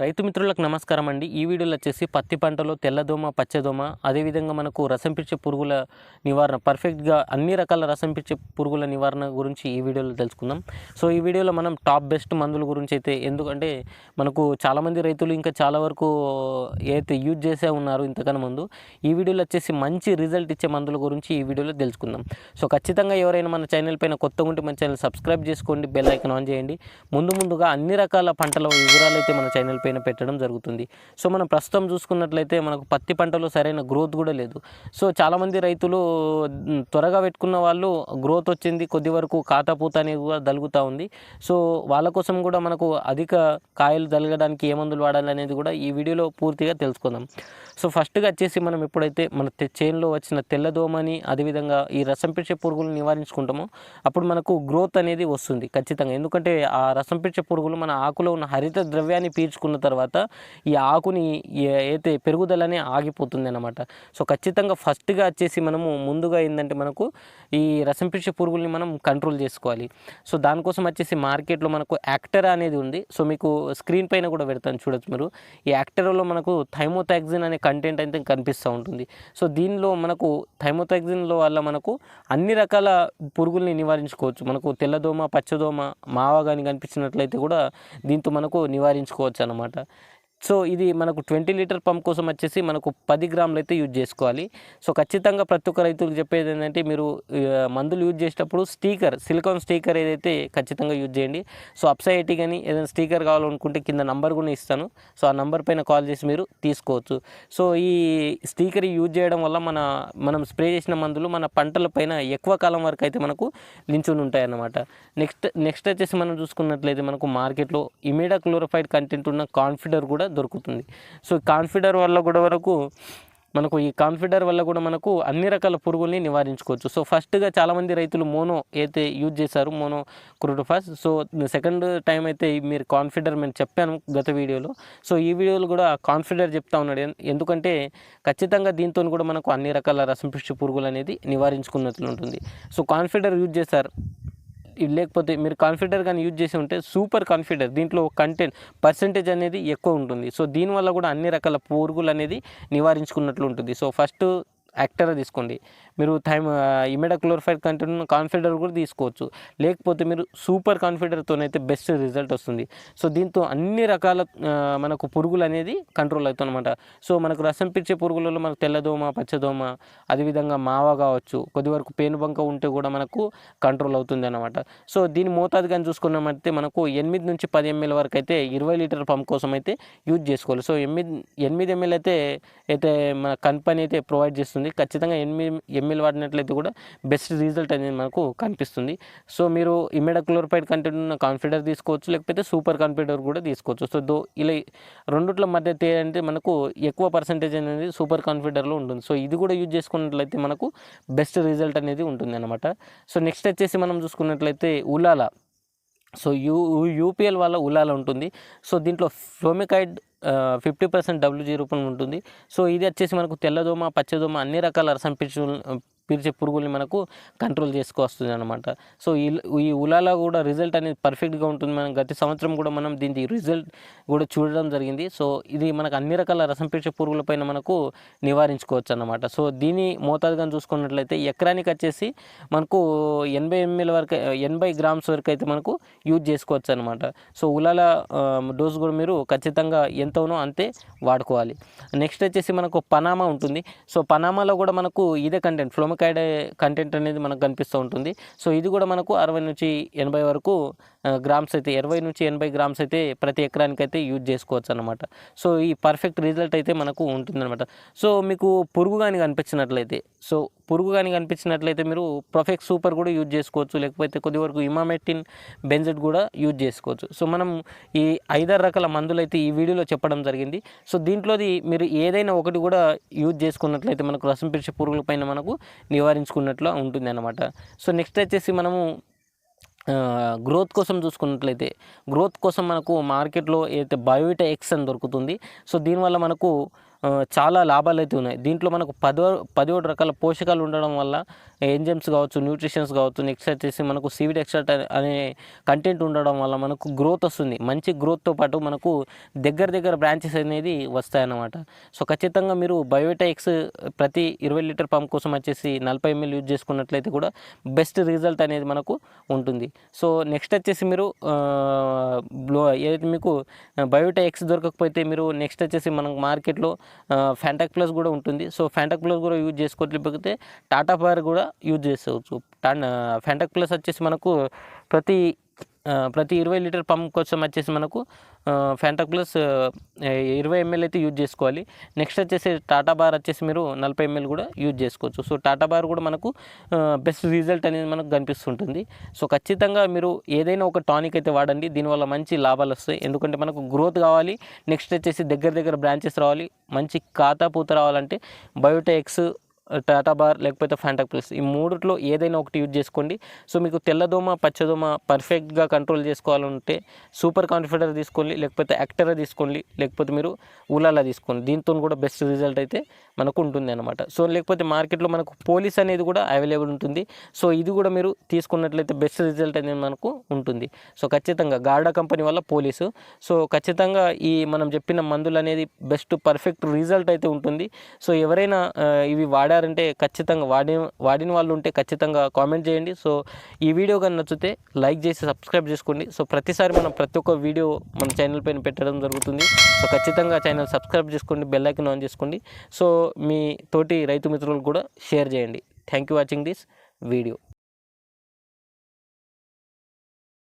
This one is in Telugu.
రైతు మిత్రులకు నమస్కారం అండి. ఈ వీడియోలో వచ్చేసి పత్తి పంటలో తెల్లదోమ పచ్చదోమ అదేవిధంగా మనకు రసం పిచ్చే పురుగుల నివారణ పర్ఫెక్ట్గా అన్ని రకాల రసం పిచ్చే పురుగుల నివారణ గురించి ఈ వీడియోలో తెలుసుకుందాం. సో ఈ వీడియోలో మనం టాప్ బెస్ట్ మందుల గురించి అయితే ఎందుకంటే మనకు చాలామంది రైతులు ఇంకా చాలా వరకు ఏదైతే యూజ్ చేసే ఉన్నారు ఇంతకన్నా ముందు ఈ వీడియోలో వచ్చేసి మంచి రిజల్ట్ ఇచ్చే మందుల గురించి ఈ వీడియోలో తెలుసుకుందాం. సో ఖచ్చితంగా ఎవరైనా మన ఛానల్ పైన కొత్తగా ఉంటే మన ఛానల్ సబ్స్క్రైబ్ చేసుకోండి బెల్ ఐకన్ ఆన్ చేయండి. ముందు ముందుగా అన్ని రకాల పంటల వివరాలు అయితే మన ఛానల్ పైన పెట్టడం జరుగుతుంది. సో మనం ప్రస్తుతం చూసుకున్నట్లయితే మనకు పత్తి పంటలో సరైన గ్రోత్ కూడా లేదు. సో చాలామంది రైతులు త్వరగా పెట్టుకున్న వాళ్ళు గ్రోత్ వచ్చింది కొద్ది వరకు కాతపూత అనేది కూడా దలుగుతూ ఉంది. సో వాళ్ళ కోసం కూడా మనకు అధిక కాయలు దలగడానికి ఏ మందులు వాడాలి అనేది కూడా ఈ వీడియోలో పూర్తిగా తెలుసుకుందాం. సో ఫస్ట్గా వచ్చేసి మనం ఎప్పుడైతే మన చేనులో వచ్చిన తెల్లదోమని అదేవిధంగా ఈ రసం పిచ్చే పురుగులు నివారించుకుంటామో అప్పుడు మనకు గ్రోత్ అనేది వస్తుంది ఖచ్చితంగా. ఎందుకంటే ఆ రసం పిచ్చే పురుగులు మన ఆకులో ఉన్న హరిత ద్రవ్యాన్ని పీల్చుకున్న తర్వాత ఈ ఆకుని అయితే పెరుగుదలనే ఆగిపోతుంది అన్నమాట సో ఖచ్చితంగా ఫస్ట్గా వచ్చేసి మనము ముందుగా ఏంటంటే మనకు ఈ రసం పిచ్చే పురుగుల్ని మనం కంట్రోల్ చేసుకోవాలి. సో దానికోసం వచ్చేసి మార్కెట్లో మనకు యాక్టర్ అనేది ఉంది. సో మీకు స్క్రీన్ పైన కూడా పెడతాను చూడొచ్చు మీరు. ఈ యాక్టర్లో మనకు థైమోథాక్సిన్ అనే కంటెంట్ అయితే కనిపిస్తూ ఉంటుంది. సో దీనిలో మనకు థైమోథాక్సిన్లో వల్ల మనకు అన్ని రకాల పురుగుల్ని నివారించుకోవచ్చు. మనకు తెల్లదోమ పచ్చదోమ మావ కానీ కనిపించినట్లయితే కూడా దీంతో మనకు నివారించుకోవచ్చు అన్నమాట అనమాట. సో ఇది మనకు ట్వంటీ లీటర్ పంప్ కోసం వచ్చేసి మనకు పది గ్రాములు అయితే యూజ్ చేసుకోవాలి. సో ఖచ్చితంగా ప్రతి ఒక్క రైతులకు చెప్పేది ఏంటంటే మీరు మందులు యూజ్ చేసేటప్పుడు స్టీకర్ సిలికాన్ స్టీకర్ ఏదైతే ఖచ్చితంగా యూజ్ చేయండి. సో అప్సైటీ కానీ ఏదైనా స్టీకర్ కావాలనుకుంటే కింద నంబర్ కూడా ఇస్తాను. సో ఆ నంబర్ పైన కాల్ చేసి మీరు తీసుకోవచ్చు. సో ఈ స్టీకర్ యూజ్ చేయడం వల్ల మన మనం స్ప్రే చేసిన మందులు మన పంటల పైన ఎక్కువ కాలం వరకు అయితే మనకు నించుని ఉంటాయి అన్నమాట నెక్స్ట్ నెక్స్ట్ వచ్చేసి మనం చూసుకున్నట్లయితే మనకు మార్కెట్లో ఇమీడా క్లోరోఫైడ్ కంటెంట్ ఉన్న కాన్ఫిడర్ కూడా దొరుకుతుంది. సో కాన్ఫిడర్ వల్ల కూడా వరకు మనకు ఈ కాన్ఫిడర్ వల్ల కూడా మనకు అన్ని రకాల పురుగుల్ని నివారించుకోవచ్చు. సో ఫస్ట్గా చాలామంది రైతులు మోనో అయితే యూజ్ చేశారు మోనో క్రూటోఫాస్ సో సెకండ్ టైం అయితే మీరు కాన్ఫిడర్ మేము చెప్పాను గత వీడియోలో. సో ఈ వీడియోలో కూడా కాన్ఫిడర్ చెప్తా ఉన్నాడు. ఎందుకంటే ఖచ్చితంగా దీంతో కూడా మనకు అన్ని రకాల రసం పిచ్చి పురుగులు అనేది నివారించుకున్నట్లు ఉంటుంది. సో కాన్ఫిడర్ యూజ్ చేశారు. లేకపోతే మీరు కాన్ఫిడర్ కానీ యూజ్ చేసి ఉంటే సూపర్ కాన్ఫిడర్ దీంట్లో కంటెంట్ పర్సంటేజ్ అనేది ఎక్కువ ఉంటుంది. సో దీనివల్ల కూడా అన్ని రకాల పోరుగులు అనేది నివారించుకున్నట్లు ఉంటుంది. సో ఫస్ట్ యాక్టర్ తీసుకోండి. మీరు థైమ్ ఇమెడా క్లోరిఫైడ్ కంటెంట్ కాన్ఫిడర్ కూడా తీసుకోవచ్చు. లేకపోతే మీరు సూపర్ కాన్ఫిడర్తోనైతే బెస్ట్ రిజల్ట్ వస్తుంది. సో దీంతో అన్ని రకాల మనకు పురుగులు అనేది కంట్రోల్ అవుతుంది అనమాట సో మనకు రసం పిచ్చే పురుగులలో మనకు తెల్లదోమ పచ్చదోమ అదేవిధంగా మావ కావచ్చు కొద్ది వరకు పేనుబంక ఉంటే కూడా మనకు కంట్రోల్ అవుతుంది అనమాట సో దీని మోతాదు కానీ చూసుకున్నామంటే మనకు ఎనిమిది నుంచి పది ఎంఎల్ వరకు అయితే ఇరవై లీటర్ పంప్ కోసం అయితే యూజ్ చేసుకోవాలి. సో ఎనిమిది ఎనిమిది ఎంఎల్ అయితే అయితే మన కంపెనీ అయితే ప్రొవైడ్ చేస్తుంది. ఖచ్చితంగా ఎనిమిది ఎంఎల్ వాడినట్లయితే కూడా బెస్ట్ రిజల్ట్ అనేది మనకు కనిపిస్తుంది. సో మీరు ఇమెడక్లోరిపైడ్ కంటెంట్ ఉన్న కాన్ఫిడర్ తీసుకోవచ్చు లేకపోతే సూపర్ కాన్ఫిడర్ కూడా తీసుకోవచ్చు. సో దో ఇలా రెండిట్ల మధ్య తేడంటే అంటే మనకు ఎక్కువ పర్సంటేజ్ అనేది సూపర్ కాన్ఫిడర్లో ఉంటుంది. సో ఇది కూడా యూజ్ చేసుకున్నట్లయితే మనకు బెస్ట్ రిజల్ట్ అనేది ఉంటుంది అనమాట సో నెక్స్ట్ వచ్చేసి మనం చూసుకున్నట్లయితే ఉలాలా. సో యూ యూపీఎల్ వల్ల ఉలాల ఉంటుంది. సో దీంట్లో ఫ్లోమికైడ్ ఫిఫ్టీ పర్సెంట్ డబ్ల్యూజీ రూపం ఉంటుంది. సో ఇది వచ్చేసి మనకు తెల్లదోమ పచ్చదోమ అన్ని రకాల రసం పిచ్చు పీల్చే పురుగుల్ని మనకు కంట్రోల్ చేసుకొస్తుంది అనమాట సో ఈ ఈ ఉలాలో కూడా రిజల్ట్ అనేది పర్ఫెక్ట్గా ఉంటుంది. మనం గత సంవత్సరం కూడా మనం దీని రిజల్ట్ కూడా చూడడం జరిగింది. సో ఇది మనకు అన్ని రకాల రసం పీల్చే పురుగులపైన మనకు నివారించుకోవచ్చు అనమాట సో దీని మోతాదుగా చూసుకున్నట్లయితే ఎకరానికి వచ్చేసి మనకు ఎనభై ఎంఎల్ వరకు ఎనభై గ్రామ్స్ వరకు అయితే మనకు యూజ్ చేసుకోవచ్చు అనమాట సో ఉలాల డోస్ కూడా మీరు ఖచ్చితంగా ఎంతనో అంతే వాడుకోవాలి. నెక్స్ట్ వచ్చేసి మనకు పనామా ఉంటుంది. సో పనామాలో కూడా మనకు ఇదే కంటెంట్ ఫ్లోమకైడ్ కంటెంట్ అనేది మనకు కనిపిస్తూ ఉంటుంది. సో ఇది కూడా మనకు అరవై నుంచి ఎనభై వరకు గ్రామ్స్ అయితే ఇరవై నుంచి ఎనభై గ్రామ్స్ అయితే ప్రతి ఎకరానికి అయితే యూజ్ చేసుకోవచ్చు అనమాట సో ఈ పర్ఫెక్ట్ రిజల్ట్ అయితే మనకు ఉంటుందన్నమాట. సో మీకు పురుగు కానీ కనిపించినట్లయితే సో పురుగు కానీ కనిపించినట్లయితే మీరు ప్రొఫెక్ట్ సూపర్ కూడా యూజ్ చేసుకోవచ్చు. లేకపోతే కొద్ది వరకు ఇమామెటిన్ బెంజెట్ కూడా యూజ్ చేసుకోవచ్చు. సో మనం ఈ ఐదారు రకాల మందులు అయితే ఈ వీడియోలో చెప్పడం జరిగింది. సో దీంట్లోది మీరు ఏదైనా ఒకటి కూడా యూజ్ చేసుకున్నట్లయితే మనకు రసం పిరిచే పురుగుల పైన మనకు నివారించుకున్నట్లు ఉంటుంది అనమాట సో నెక్స్ట్ వచ్చేసి మనము గ్రోత్ కోసం చూసుకున్నట్లయితే గ్రోత్ కోసం మనకు మార్కెట్లో ఏదైతే బయోవిటా ఎక్స్ అని దొరుకుతుంది సో దీనివల్ల మనకు చాలా లాభాలు అయితే ఉన్నాయి. దీంట్లో మనకు పదో పదిహేడు రకాల పోషకాలు ఉండడం వల్ల ఎంజైమ్స్ కావచ్చు న్యూట్రిషన్స్ కావచ్చు నెక్స్ట్ వచ్చేసి మనకు సీవిడ్ ఎక్స్ట్రాట్ అనే కంటెంట్ ఉండడం వల్ల మనకు గ్రోత్ వస్తుంది. మంచి గ్రోత్తో పాటు మనకు దగ్గర దగ్గర బ్రాంచెస్ అనేది వస్తాయన్నమాట. సో ఖచ్చితంగా మీరు బయోటెక్స్ ప్రతి ఇరవై లీటర్ పంప్ కోసం వచ్చేసి నలభై ఎంఎల్ యూజ్ చేసుకున్నట్లయితే కూడా బెస్ట్ రిజల్ట్ అనేది మనకు ఉంటుంది. సో నెక్స్ట్ వచ్చేసి మీరు బ్లో ఏదైతే మీకు బయోటెక్స్ దొరకకపోతే మీరు నెక్స్ట్ వచ్చేసి మనకు మార్కెట్లో ఫ్యాంటాక్ ప్లస్ కూడా ఉంటుంది. సో ఫ్యాంటాక్ ప్లస్ కూడా యూజ్ చేసుకోలేకపోతే టాటా పవర్ కూడా యూజ్ చేసుకోవచ్చు ఫ్యాంటాక్ ప్లస్ వచ్చేసి మనకు ప్రతి ప్రతి ఇరవై లీటర్ పంప్ కోసం వచ్చేసి మనకు ఫ్యాంటాక్ ప్లస్ ఇరవై ఎంఎల్ అయితే యూజ్ చేసుకోవాలి. నెక్స్ట్ వచ్చేసి టాటా బార్ వచ్చేసి మీరు నలభై ఎంఎల్ కూడా యూజ్ చేసుకోవచ్చు. సో టాటా బార్ కూడా మనకు బెస్ట్ రిజల్ట్ అనేది మనకు కనిపిస్తుంటుంది. సో ఖచ్చితంగా మీరు ఏదైనా ఒక టానిక్ అయితే వాడండి. దీనివల్ల మంచి లాభాలు వస్తాయి. ఎందుకంటే మనకు గ్రోత్ కావాలి. నెక్స్ట్ వచ్చేసి దగ్గర దగ్గర బ్రాంచెస్ రావాలి. మంచి ఖాతా పూత రావాలంటే బయోటెక్స్ టాటా బార్ లేకపోతే ఫ్యాంటాక్ ప్లస్ ఈ మూడిట్లో ఏదైనా ఒకటి యూజ్ చేసుకోండి. సో మీకు తెల్లదోమ పచ్చదోమ పర్ఫెక్ట్గా కంట్రోల్ చేసుకోవాలంటే సూపర్ కాన్ఫిడర్ తీసుకోండి లేకపోతే యాక్టరా తీసుకోండి లేకపోతే మీరు ఊలాలా తీసుకోండి. దీంతో కూడా బెస్ట్ రిజల్ట్ అయితే మనకు ఉంటుంది అనమాట సో లేకపోతే మార్కెట్లో మనకు పోలీస్ అనేది కూడా అవైలబుల్ ఉంటుంది. సో ఇది కూడా మీరు తీసుకున్నట్లయితే బెస్ట్ రిజల్ట్ అనేది మనకు ఉంటుంది. సో ఖచ్చితంగా గార్డా కంపెనీ వల్ల పోలీసు. సో ఖచ్చితంగా ఈ మనం చెప్పిన మందులు అనేది బెస్ట్ పర్ఫెక్ట్ రిజల్ట్ అయితే ఉంటుంది. సో ఎవరైనా ఇవి వాడారు వాడారంటే ఖచ్చితంగా వాడిన వాడిన వాళ్ళు ఉంటే ఖచ్చితంగా కామెంట్ చేయండి. సో ఈ వీడియో కానీ నచ్చితే లైక్ చేసి సబ్స్క్రైబ్ చేసుకోండి. సో ప్రతిసారి మనం ప్రతి ఒక్క వీడియో మన ఛానల్ పైన పెట్టడం జరుగుతుంది. సో ఖచ్చితంగా ఛానల్ సబ్స్క్రైబ్ చేసుకోండి బెల్ ఐకన్ ఆన్ చేసుకోండి. సో మీ తోటి రైతు మిత్రులకు కూడా షేర్ చేయండి. Thank you watching this video